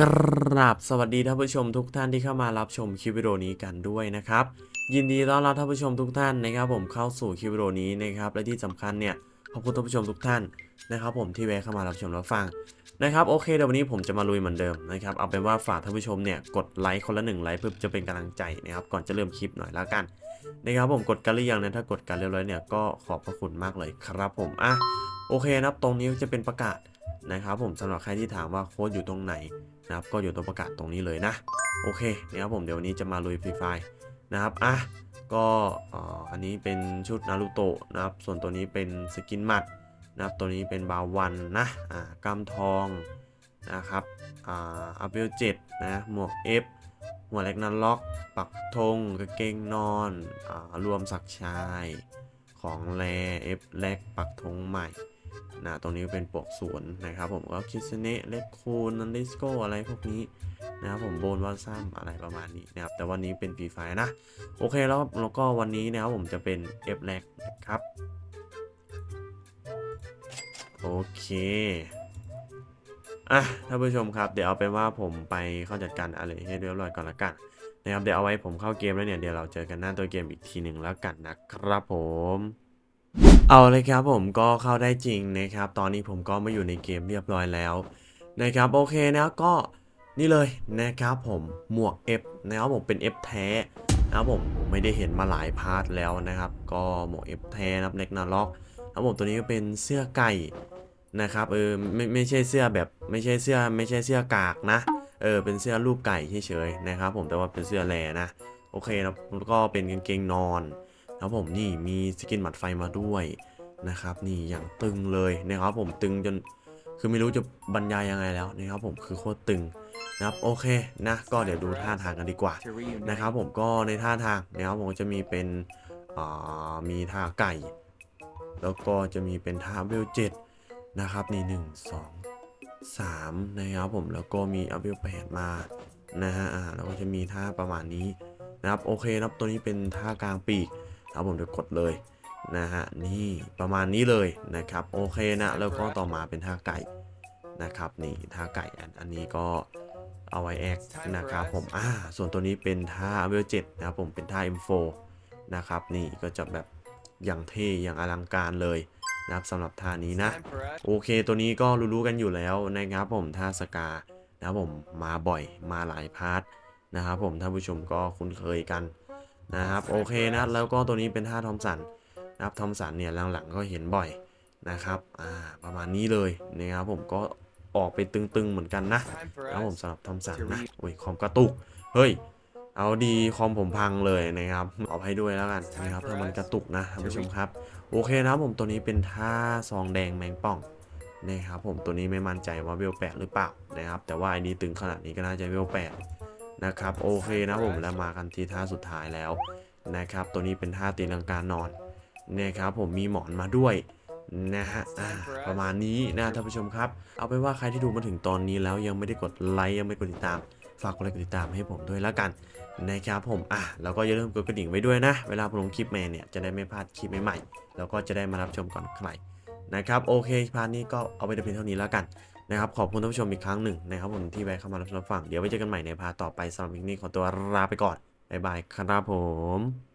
กราบสวัสดีท่านผู้ชมทุกท่านที่เข้ามารับชมคลิปวิดีโอนี้กันด้วยนะครับ ยินดีต้อนรับท่านผู้ชมทุกท่านนะครับ ผมเข้าสู่คลิปวิดีโอนี้นะครับและที่สำคัญเนี่ยขอบคุณท่านผู้ชมทุกท่านนะครับผมที่แวะเข้ามารับชมรับฟังนะครับโอเคเดี๋ยววันนี้ผมจะมาลุยเหมือนเดิมนะครับเอาเป็นว่าฝากท่านผู้ชมเนี่ยกดไลค์คนละหนึ่งไลค์เพื่อจะเป็นกำลังใจนะครับก่อนจะเริ่มคลิปหน่อยแล้วกันนะครับผมกดกันหรือยังนี่ยถ้ากดกันเรียบร้อยเนี่ยก็ขอบพระคุณมากเลยครับผมอะโอเคนะครับตรงนี้จะเป็นประกาศ นะครับผมสำหรับใครที่ถามว่าโค้ดอยู่ตรงไหนนะครับก็อยู่ตรงประกาศตรงนี้เลยนะโอเคนะครับผมเดี๋ยววันนี้จะมาลุยฟรีไฟนะครับอะก็อันนี้เป็นชุดนารูโตะนะครับ ส่วนตัวนี้เป็นสกินหมัดนะครับ ตัวนี้เป็นบาวันนะอ่ากำทองนะครับอ่าอัพเวลเจ็ดนะหมวก F หัวเล็กนันล็อก ปักธงกางเกงนอนอ่ารวมสักชายของแร F แลกปักธงใหม่ นะตรงนี้เป็นปกสวนนะครับผมก็คิสเนะเลคคูนนันดิสโกอะไรพวกนี้นะครับผมโบนวาซัมอะไรประมาณนี้นะครับแต่วันนี้เป็นฟรีไฟนะ โอเคแล้วแล้วก็วันนี้นะครับผมจะเป็น F แรกครับโอเคอะท่านผู้ชมครับเดี๋ยวเอาเป็นว่าผมไปเข้าจัดการอะไรให้เรียบร้อยก่อนละกันนะครับเดี๋ยวเอาไว้ผมเข้าเกมแล้วเนี่ยเดี๋ยวเราเจอกันหน้าตัวเกมอีกทีหนึ่งแล้วกันนะครับผม เอาเลยครับผมก็เข้าได้จริงนะครับ ตอนนี้ผมก็มาอยู่ในเกมเรียบร้อยแล้วนะครับโอเคนะก็นี่เลยนะครับผมหมวก F นะครับผมเป็น F แท้นะครับผมไม่ได้เห็นมาหลายพาร์ทแล้วนะครับ ก็หมวก F แท้นะครับเล็กนาล็อกนะครับผมตัวนี้ก็เป็นเสื้อไก่นะครับเออไม่ไม่ใช่เสื้อแบบไม่ใช่เสื้อไม่ใช่เสื้อกากนะเออเป็นเสื้อรูปไก่เฉยๆนะครับ ผมแต่ว่าเป็นเสื้อแลนะโอเคนะแล้วก็เป็นกางเกงนอน ครับผมนี่มีสกินหมัดไฟมาด้วยนะครับ นี่อย่างตึงเลยนะครับผมตึงจนคือไม่รู้จะบรรยายยังไงแล้วนะครับผมคือโคตรตึงนะครับโอเคนะก็เดี๋ยวดูท่าทางกันดีกว่านะครับผมก็ในท่าทางนะครับผมจะมีเป็นมีท่าไก่ แล้วก็จะมีเป็นท่าเวลเจ็ดนะครับนี่หนึ่งสองสามนะครับผมแล้วก็มีอัพเวลแปดมานะฮะอ่าแล้วก็จะมีท่าประมาณนี้นะครับโอเคนะครับตัวนี้เป็นท่ากลางปีก ครับผมจะกดเลยนะฮะนี่ประมาณนี้เลยนะครับโอเคนะแล้วก็ต่อมาเป็นท่าไก่นะครับนี่ท่าไก่อันอันนี้ก็เอาไว้แอคนะครับผมอ่าส่วนตัวนี้เป็นท่าเวลเจ็ดนะครับผมเป็นท่า M4 นะครับนี่ก็จะแบบอย่างเท่อย่างอลังการเลยนะครับสำหรับท่านี้นะโอเคตัวนี้ก็รู้ๆกันอยู่แล้วนะครับผมท่าสกานะครับผมมาบ่อยมาหลายพาร์ทนะครับผมท่านผู้ชมก็คุ้นเคยกัน นะครับโอเคนะแล้วก็ตัวนี้เป็นท่าทอมสันนะครับทอมสันเนี่ยหลังๆก็เห็นบ่อยนะครับอ่าประมาณนี้เลยนะครับผมก็ออกไปตึงๆเหมือนกันนะนะครับผมสำหรับทอมสันนะโอ้ยคอมกระตุกเฮ้ยเอาดีคอมผมพังเลยนะครับเอาให้ด้วยแล้วกันนะครับถ้ามันกระตุกนะท่านผู้ชมครับโอเคนะครับผมตัวนี้เป็นท่าซองแดงแมงป่องนะครับผมตัวนี้ไม่มั่นใจว่าเวลแปดหรือเปล่านะครับแต่ว่าไอ้นี้ตึงขนาดนี้ก็น่าจะเวลแปด นะครับโอเคนะผมแล้วมากันที่ท่าสุดท้ายแล้วนะครับ ตัวนี้เป็นท่าตีลังการนอนนะครับผมมีหมอนมาด้วยนะฮะอ่าประมาณนี้นะท่านผู้ชมครับ เอาเป็นว่าใครที่ดูมาถึงตอนนี้แล้วยังไม่ได้กดไลค์ยังไม่กดติดตาม ฝากกดไลค์กดติดตามให้ผมด้วยแล้วกันนะครับผมอะแล้วก็อย่าลืมกดกระดิ่งไว้ด้วยนะ เวลาผมลงคลิปแม่เนี่ยจะได้ไม่พลาดคลิปใหม่ๆแล้วก็จะได้มารับชมก่อนใครนะครับโอเคพาร์ทนี้ก็เอาไปแต่เพียงเท่านี้แล้วกัน นะครับขอบคุณท่านผู้ชมอีกครั้งหนึ่งนะครับผมที่แวะเข้ามารับชมรับฟังเดี๋ยวไว้เจอกันใหม่ในพาต่อไปสำหรับวิกนี้ขอตัวลาไปก่อนบ๊ายบายครับผม